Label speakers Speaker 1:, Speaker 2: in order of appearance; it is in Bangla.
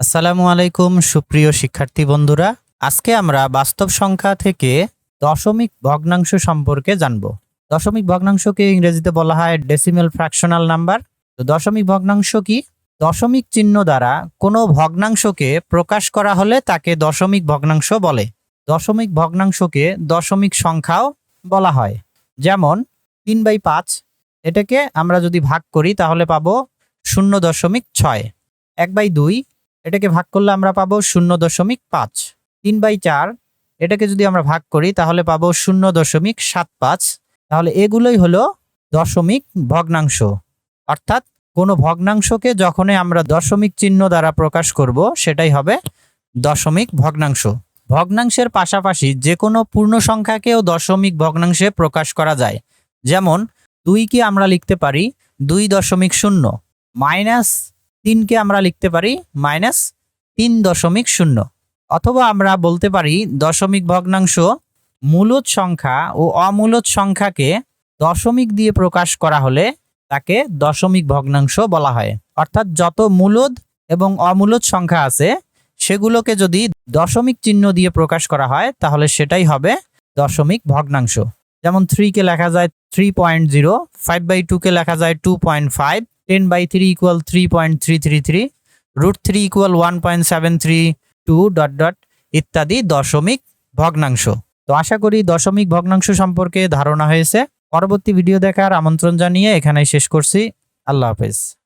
Speaker 1: আসসালামু আলাইকুম, সুপ্রিয় শিক্ষার্থী বন্ধুরা। আজকে আমরা বাস্তব সংখ্যা থেকে দশমিক ভগ্নাংশ সম্পর্কে জানব। দশমিক ভগ্নাংশকে ইংরেজিতে বলা হয় ডেসিমেল ফ্র্যাকশনাল নাম্বার তো দশমিক ভগ্নাংশ কি? দশমিক চিহ্ন দ্বারা কোনো ভগ্নাংশকে প্রকাশ করা হলে তাকে দশমিক ভগ্নাংশ বলে। দশমিক ভগ্নাংশকে দশমিক সংখ্যাও বলা হয়। যেমন, তিন বাই পাঁচ, এটাকে আমরা যদি ভাগ করি তাহলে পাবো শূন্য দশমিক ছয়। এক বাই দুই এটাকে ভাগ করলে আমরা পাবো শূন্য দশমিক পাঁচ। তিন বাই চার, এটাকে যদি আমরা ভাগ করি, তাহলে পাবো শূন্য দশমিক সাত পাঁচ। তাহলে এগুলোই হলো দশমিক ভগ্নাংশ। অর্থাৎ কোনো ভগ্নাংশকে যখনই আমরা দশমিক চিহ্ন দ্বারা প্রকাশ করব, সেটাই হবে দশমিক ভগ্নাংশ। ভগ্নাংশের পাশাপাশি যে কোনো পূর্ণ সংখ্যাকেও দশমিক ভগ্নাংশে প্রকাশ করা যায়। যেমন দুইকে আমরা লিখতে পারি? দুই দশমিক শূন্য। মাইনাস তিনকে আমরা লিখতে পারি মাইনাস তিন দশমিক শূন্য। অথবা আমরা বলতে পারি দশমিক ভগ্নাংশ মূলদ সংখ্যা ও অমূলদ সংখ্যাকে দশমিক দিয়ে প্রকাশ করা হলে তাকে দশমিক ভগ্নাংশ বলা হয়। অর্থাৎ যত মূলদ এবং অমূলদ সংখ্যা আছে, সেগুলোকে যদি দশমিক চিহ্ন দিয়ে প্রকাশ করা হয়, তাহলে সেটাই হবে দশমিক ভগ্নাংশ। যেমন থ্রিকে লেখা যায় three point zero five by টুকে লেখা যায় two point five ten by three equal three point three three three root three equal one point seven three two dot dot ইত্যাদি দশমিক ভগ্নাংশ। তো আশা করি দশমিক ভগ্নাংশ সম্পর্কে ধারণা হয়েছে। পরবর্তী ভিডিও দেখার আমন্ত্রণ জানিয়ে এখানেই শেষ করছি। আল্লাহ হাফেজ।